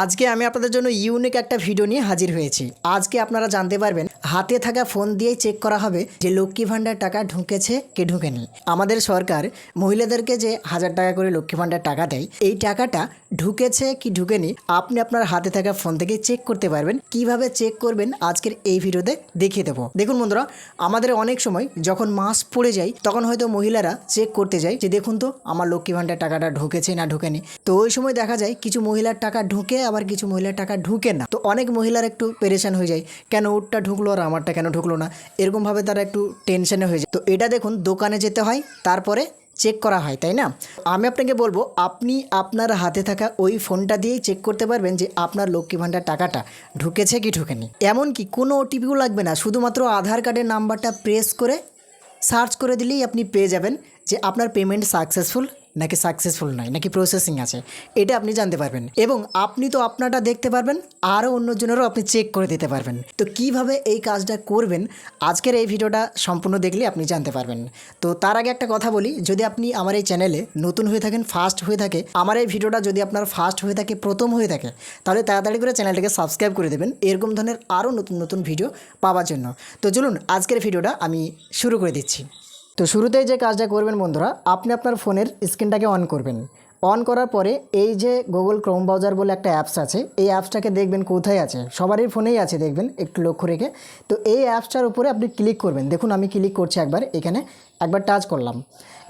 আজকে আমি আপনাদের জন্য ইউনিক একটা ভিডিও নিয়ে হাজির হয়েছি। আজকে আপনারা জানতে পারবেন হাতে থাকা ফোন দিয়েই চেক করা হবে যে লক্ষ্মী ভাণ্ডার টাকা ঢুকেছে কে ঢুকেনি। আমাদের সরকার মহিলাদেরকে যে হাজার টাকা করে লক্ষ্মী ভাণ্ডার টাকা দেয়, এই টাকাটা ঢুকেছে কি ঢুকেনি, আপনি আপনার হাতে থাকা ফোন থেকে চেক করতে পারবেন। কীভাবে চেক করবেন আজকের এই ভিডিওতে দেখিয়ে দেবো। দেখুন বন্ধুরা, আমাদের অনেক সময় যখন মাস পড়ে যায়, তখন হয়তো মহিলারা চেক করতে যায় যে দেখুন তো, আমার লক্ষ্মী ভাণ্ডার টাকাটা ঢুকেছে না ঢুকেনি। তো ওই সময় দেখা যায় কিছু মহিলার টাকা ঢুকে, আবার কিছু মহিলার টাকা ঢুকে না। তো অনেক মহিলার একটু পেরেশান হয়ে যায়, কেন ওরটা ঢুকলো আর আমারটা কেন ঢুকলো না? এরকমভাবে তারা একটু টেনশনে হয়ে যায়। তো এটা দেখুন, দোকানে যেতে হয়, তারপরে চেক করা হয়, তাই না? আমি আপনাকে বলব, আপনি আপনার হাতে থাকা ওই ফোনটা দিয়েই চেক করতে পারবেন যে আপনার লক্ষ্মী ভাণ্ডার টাকাটা ঢুকেছে কি ঢুকেনি। এমনকি কোনো ওটিপিও লাগবে না, শুধুমাত্র আধার কার্ডের নাম্বারটা প্রেস করে সার্চ করে দিলেই আপনি পেয়ে যাবেন যে আপনার পেমেন্ট সাকসেসফুল নাকি সাকসেসফুল নয়, নাকি প্রসেসিং আছে, এটা আপনি জানতে পারবেন। এবং আপনি তো আপনারটা দেখতে পারবেন, আরও অন্যজনেরও আপনি চেক করে দিতে পারবেন। তো কীভাবে এই কাজটা করবেন, আজকের এই ভিডিওটা সম্পূর্ণ দেখলে আপনি জানতে পারবেন। তো তার আগে একটা কথা বলি, যদি আপনি আমার এই চ্যানেলে নতুন হয়ে থাকেন ফার্স্ট হয়ে থাকে, আমার এই ভিডিওটা যদি আপনার ফার্স্ট হয়ে থাকে, প্রথম হয়ে থাকে, তাহলে তাড়াতাড়ি করে চ্যানেলটাকে সাবস্ক্রাইব করে দেবেন। এরকম ধরনের আরও নতুন নতুন ভিডিও পাওয়ার জন্য। তো চলুন, আজকের ভিডিওটা আমি শুরু করে দিচ্ছি। তো শুরুতেই যে কাজটা করবেন বন্ধুরা, আপনি আপনার ফোনের স্ক্রিনটাকে অন করবেন। অন করার পরে এই যে গুগল ক্রোম ব্রাউজার বলে একটা অ্যাপস আছে, এই অ্যাপসটাকে দেখবেন কোথায় আছে? সবারই ফোনেই আছে দেখবেন, একটু লক্ষ্য রেখে। তো এই অ্যাপসটার উপরে আপনি ক্লিক করবেন। দেখুন, আমি ক্লিক করছি একবার, এখানে একবার টাচ করলাম।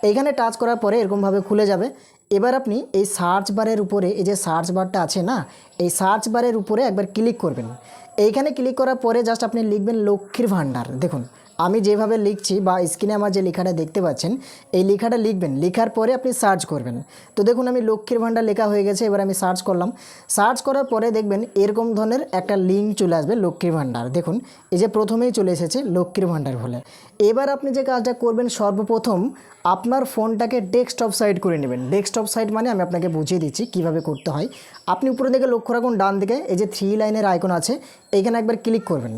এইখানে টাচ করার পরে এরকমভাবে খুলে যাবে। এবার আপনি এই সার্চ বারের উপরে, এই যে সার্চ বারটা আছে না, এই সার্চ বারের উপরে একবার ক্লিক করবেন। এইখানে ক্লিক করার পরে জাস্ট আপনি লিখবেন লক্ষ্মীর ভাণ্ডার। দেখুন আমি যেভাবে লিখছি বা স্ক্রিনে আমার যে লেখাটা দেখতে পাচ্ছেন, এই লেখাটা লিখবেন। লেখার পরে আপনি সার্চ করবেন। তো দেখুন, আমি লক্ষ্মীর ভাণ্ডার লেখা হয়ে গেছে, এবার আমি সার্চ করলাম। সার্চ করার পরে দেখবেন, এরকম ধরনের একটা লিঙ্ক চলে আসবে লক্ষ্মীর ভাণ্ডার। দেখুন, এই যে প্রথমেই চলে এসেছে লক্ষ্মীর ভাণ্ডার বলে। এবার আপনি যে কাজটা করবেন, সর্বপ্রথম আপনার ফোনটাকে ডেস্কটপ সাইড করে নেবেন। ডেস্কটপ সাইড মানে আমি আপনাকে বুঝিয়ে দিচ্ছি কীভাবে করতে হয়। আপনি উপরে দিকে লক্ষ্য রাখুন, ডান দিকে এই যে থ্রি লাইনের আইকন আছে এইখানে একবার ক্লিক করবেন।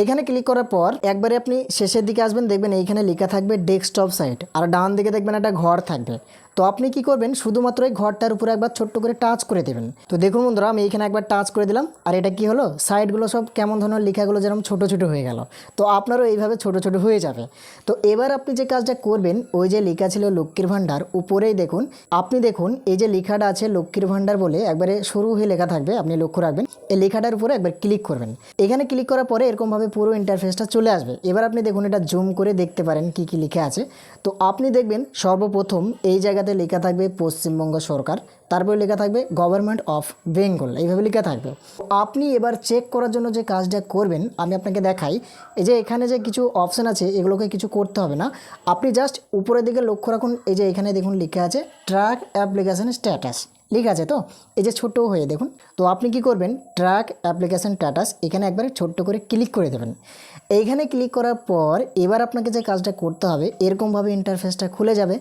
এইখানে ক্লিক করার পর একবারে আপনি শেষের দিকে আসবেন, দেখবেন এইখানে লেখা থাকবে ডেস্কটপ সাইট আর ডান দিকে দেখবেন একটা ঘর থাকবে। তো আপনি কি করবেন? শুধুমাত্র এই ঘরটার উপরে একবার ছোট্ট করে টাচ করে দেবেন। তো দেখুন বন্ধুরা, আমি এইখানে একবার টাচ করে দিলাম। আর এটা কি হলো? সাইডগুলো সব কেমন ধরনের লেখাগুলো যেরকম ছোট ছোট হয়ে গেল। তো আপনারও এইভাবে ছোট ছোট হয়ে যাবে। তো এবার আপনি যে কাজটা করবেন, ওই যে লেখা ছিল লক্ষ্মীর ভাণ্ডার, উপরেই দেখুন, আপনি দেখুন, এই যে লেখাটা আছে লক্ষ্মীর ভাণ্ডার বলে একবারে শুরু হয়ে লেখা থাকবে, আপনি লক্ষ্য রাখবেন। এই লেখাটার উপরে একবার ক্লিক করবেন। এখানে ক্লিক করার পরে এরকমভাবে পুরো ইন্টারফেসটা চলে আসবে। এবার আপনি দেখুন, এটা জুম করে দেখতে পারেন কি কি লেখা আছে। তো আপনি দেখবেন সর্বপ্রথম এই জায়গাতে লেখা থাকবে পশ্চিমবঙ্গ সরকার, তারপরে লেখা থাকবে গভর্নমেন্ট অফ বেঙ্গল এইভাবে লেখা থাকবে। আপনি এবার চেক করার জন্য যে কাজটা করবেন, আমি আপনাকে দেখাই। এই যে এখানে যে কিছু অপশান আছে, এগুলোকে কিছু করতে হবে না। আপনি জাস্ট উপরের দিকে লক্ষ্য রাখুন, এই যে এখানে দেখুন লেখা আছে ট্র্যাক অ্যাপ্লিকেশন স্ট্যাটাস ঠিক আছে তো? এই যে ছোটো হয়ে দেখুন। তো আপনি কি করবেন ট্র্যাক অ্যাপ্লিকেশন স্ট্যাটাস এখানে একবারে ছোট্ট করে ক্লিক করে দেবেন। এইখানে ক্লিক করার পর এবার আপনাকে যে কাজটা করতে হবে, এরকমভাবে ইন্টারফেসটা খুলে যাবে।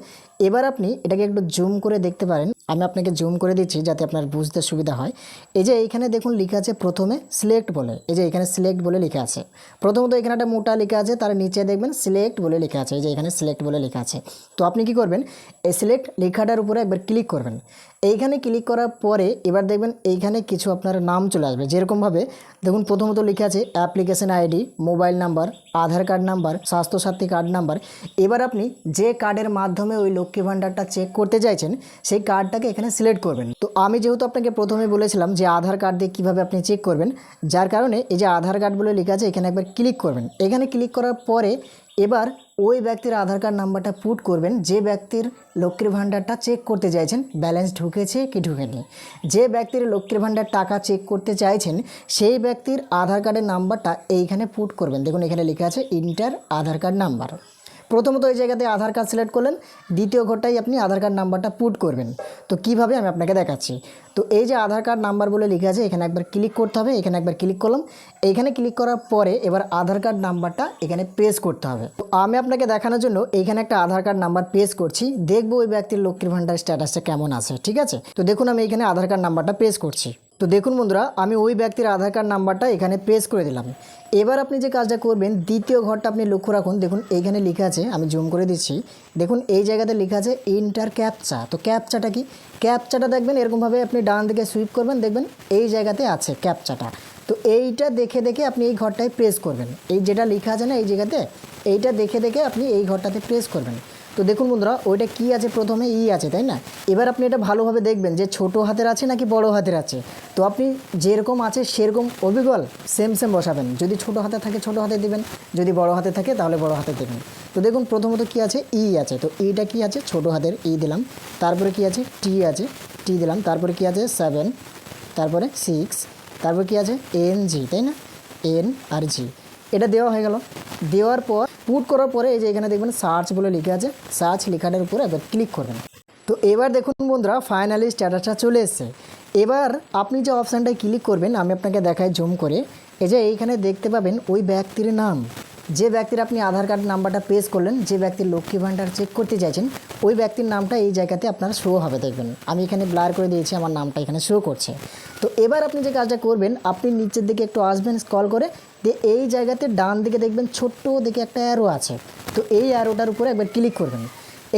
এবার আপনি এটাকে একটু জুম করে দেখতে পারেন। আমি আপনাকে জুম করে দিচ্ছি যাতে আপনার বুঝতে সুবিধা হয়। এই যে এইখানে দেখুন লেখা আছে প্রথমে সিলেক্ট বলে। এই যে এখানে সিলেক্ট বলে লেখা আছে। প্রথমত এখানে একটা মোটা লেখা আছে, তার নিচে দেখবেন সিলেক্ট বলে লেখা আছে। এই যে এখানে সিলেক্ট বলে লেখা আছে। তো আপনি কি করবেন? এই সিলেক্ট লেখাটার উপরে একবার ক্লিক করবেন। এইখানে ক্লিক করার পরে এবার দেখবেন এইখানে কিছু আপনার নাম চলে আসবে। যেরকমভাবে দেখুন প্রথমত লেখা আছে application ID mobile number Aadhaar card number Swasthyasathi card number এবার আপনি যে কার্ডের মাধ্যমে ওই লক্ষ্মী ভাণ্ডারটা চেক করতে চাইছেন, সেই কার্ডটাকে এখানে সিলেক্ট করবেন। তো আমি যেহেতু আপনাকে প্রথমে বলেছিলাম যে আধার কার্ড দিয়ে কীভাবে আপনি চেক করবেন, যার কারণে এই যে আধার কার্ড বলে লেখা আছে, এখানে একবার ক্লিক করবেন। এখানে ক্লিক করার পরে এবার ওই ব্যক্তির আধার কার্ড নাম্বারটা পুট করবেন। যে ব্যক্তির লক্ষ্মীর ভাণ্ডারটা চেক করতে চাইছেন ব্যালেন্স ঢুকেছে কি ঢুকেনি। যে ব্যক্তির লক্ষ্মীর ভাণ্ডার টাকা চেক করতে চাইছেন, সেই ব্যক্তির আধার কার্ডের নাম্বারটা এইখানে পুট করবেন। দেখুন, এখানে লেখা আছে ইন্টার আধার কার্ড নাম্বার প্রথমত ওই জায়গাতে আধার কার্ড সিলেক্ট করলেন, দ্বিতীয় ঘরটাই আপনি আধার কার্ড নাম্বারটা পুট করবেন। তো কীভাবে আমি আপনাকে দেখাচ্ছি? তো এই যে আধার কার্ড নাম্বার বলে লেখা আছে, এখানে একবার ক্লিক করতে হবে, এখানে একবার ক্লিক করলাম। এইখানে ক্লিক করার পরে এবার আধার কার্ড নাম্বারটা এখানে প্রেস করতে হবে। তো আমি আপনাকে দেখানোর জন্য এইখানে একটা আধার কার্ড নাম্বার প্রেস করছি, দেখব ওই ব্যক্তির লক্ষ্মীর ভাণ্ডার স্ট্যাটাসটা কেমন আছে, ঠিক আছে? তো দেখুন আমি এখানে আধার কার্ড নাম্বারটা পেস করছি। তো দেখুন বন্ধুরা, আমি ওই ব্যক্তির আধার কার্ড নাম্বারটা এখানে প্রেস করে দিলাম। এবার আপনি যে কাজটা করবেন, দ্বিতীয় ঘরটা আপনি লক্ষ্য রাখুন। দেখুন, এইখানে লেখা আছে, আমি জুম করে দিচ্ছি। দেখুন, এই জায়গাতে লেখা আছে ইন্টার ক্যাপচা তো ক্যাপচাটা কি? ক্যাপচাটা দেখবেন, এরকমভাবে আপনি ডান দিকে সুইপ করবেন, দেখবেন এই জায়গাতে আছে ক্যাপচাটা তো এইটা দেখে দেখে আপনি এই ঘরটায় প্রেস করবেন। এই যেটা লেখা আছে না, এই জায়গাতে, এইটা দেখে দেখে আপনি এই ঘরটাতে প্রেস করবেন। তো দেখুন বন্ধুরা, ওইটা কি আছে প্রথমে? ই আছে, তাই না? এবার আপনি এটা ভালোভাবে দেখবেন যে ছোট হাতের আছে নাকি বড় হাতের আছে? তো আপনি যেরকম আছে সেরকম অবিকল সেম সেম বসাবেন। যদি ছোট হাতে থাকে, ছোট হাতে দিবেন। যদি বড় হাতে থাকে, তাহলে বড় হাতে দেবেন। তো দেখুন, প্রথমত কি আছে? ই আছে। তো ইটা কি আছে? ছোট হাতের ই দিলাম। তারপরে কি আছে? টি আছে। টি দিলাম। তারপরে কি আছে? সেভেন তারপরে সিক্স তারপর কি আছে? এন জি তাই না? এন আর জি এটা দেওয়া হয়ে গেল। দেওয়ার পর পুট করার পরে এই যে এখানে দেখবেন সার্চ বলে লিখে আছে সার্চ লেখাটার উপরে একবার ক্লিক করবেন। তো এবার দেখুন বন্ধুরা ফাইনালি স্ট্যাটাসটা চলে এসেছে। এবার আপনি যে অপশানটায় ক্লিক করবেন, আমি আপনাকে দেখাই জুম করে। এই যে এইখানে দেখতে পাবেন ওই ব্যক্তির নাম। যে ব্যক্তির আপনি আধার কার্ড নাম্বারটা পেশ করলেন, যে ব্যক্তির লক্ষ্মী ভাণ্ডার চেক করতে চাইছেন ওই ব্যক্তির নামটা এই জায়গাতে আপনার শো হবে, দেখবেন। আমি এখানে ব্লার করে দিয়েছি, আমার নামটা এখানে শো করছে। তো এবার আপনি যে কাজটা করবেন, আপনি নিচের দিকে একটু আসবেন স্কল করে, দিয়ে এই জায়গাতে ডান দিকে দেখবেন ছোট্ট দিকে একটা অ্যারো আছে। তো এই অ্যারোটার উপরে একবার ক্লিক করবেন।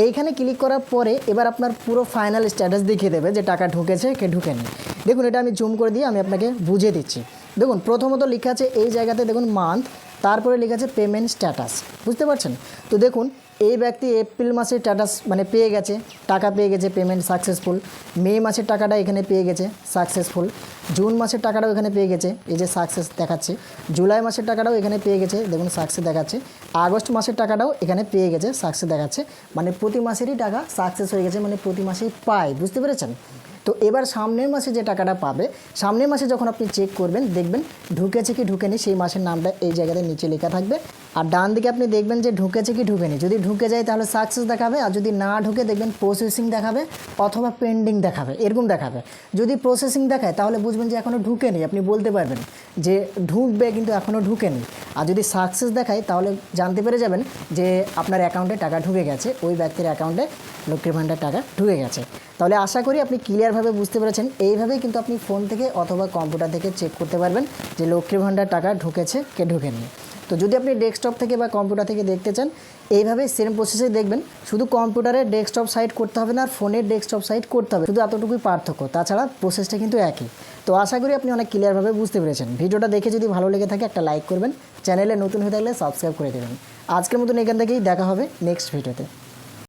এইখানে ক্লিক করার পরে এবার আপনার পুরো ফাইনাল স্ট্যাটাস দেখিয়ে দেবে যে টাকা ঢুকেছে কে ঢুকেনি। দেখুন, এটা আমি জুম করে দিয়ে আমি আপনাকে বুঝিয়ে দিচ্ছি। দেখুন, প্রথমত লেখা আছে এই জায়গাতে দেখুন মান্থ তারপরে লেখা আছে পেমেন্ট স্ট্যাটাস বুঝতে পারছেন? তো দেখুন এই ব্যক্তি এপ্রিল মাসের স্ট্যাটাস মানে পেয়ে গেছে, টাকা পেয়ে গেছে পেমেন্ট সাকসেসফুল মে মাসের টাকাটা এখানে পেয়ে গেছে সাকসেসফুল জুন মাসের টাকাটাও এখানে পেয়ে গেছে, এই যে সাকসেস দেখাচ্ছে। জুলাই মাসের টাকাটাও এখানে পেয়ে গেছে, দেখুন সাকসেস দেখাচ্ছে। আগস্ট মাসের টাকাটাও এখানে পেয়ে গেছে সাকসেস দেখাচ্ছে। মানে প্রতি মাসেরই টাকা সাকসেস হয়ে গেছে মানে প্রতি মাসেই পায়, বুঝতে পেরেছেন? তো এবার সামনের মাসে যে টাকাটা পাবে, সামনের মাসে যখন আপনি চেক করবেন, দেখবেন ঢুকেছে কি ঢুকেনি, সেই মাসের নামটা এই জায়গাতে নিচে লেখা থাকবে। আর ডান দিকে আপনি দেখবেন যে ঢুকেছে কি ঢুকেনি। যদি ঢুকে যায় তাহলে সাকসেস দেখাবে, আর যদি না ঢুকে দেখবেন প্রসেসিং দেখাবে অথবা পেন্ডিং দেখাবে, এরকম দেখাবে। যদি প্রসেসিং দেখায় তাহলে বুঝবেন যে এখনও ঢুকেনি, আপনি বলতে পারবেন যে ঢুকবে কিন্তু এখনও ঢুকেনি। আর যদি সাকসেস দেখায় তাহলে জানতে পেরে যাবেন যে আপনার অ্যাকাউন্টে টাকা ঢুকে গেছে, ওই ব্যক্তির অ্যাকাউন্টে লক্ষ্মীর ভাণ্ডার টাকা ঢুকে গেছে। তাহলে আশা করি আপনি ক্লিয়ারভাবে বুঝতে পেরেছেন। এইভাবেই কিন্তু আপনি ফোন থেকে অথবা কম্পিউটার থেকে চেক করতে পারবেন যে লক্ষ্মীর ভাণ্ডার টাকা ঢুকেছে কে ঢুকেনি। তো যদি আপনি ডেস্কটপ থেকে বা কম্পিউটার থেকে দেখতে চান, এইভাবে সেম প্রসেসে দেখবেন। শুধু কম্পিউটারে ডেস্কটপ সাইট করতে হবে না, আর ফোনের ডেস্কটপ সাইট করতে হবে। শুধু এতটুকুই পার্থক্য। তাছাড়া প্রসেসটা কিন্তু একই। তো আশা করি আপনি অনেক ক্লিয়ারভাবে বুঝতে পেরেছেন। ভিডিওটা দেখে যদি ভালো লেগে থাকে, একটা লাইক করবেন। চ্যানেলে নতুন হয়ে থাকলে সাবস্ক্রাইব করে দেবেন। আজকের মতন এখান থেকেই দেখা হবে নেক্সট ভিডিওতে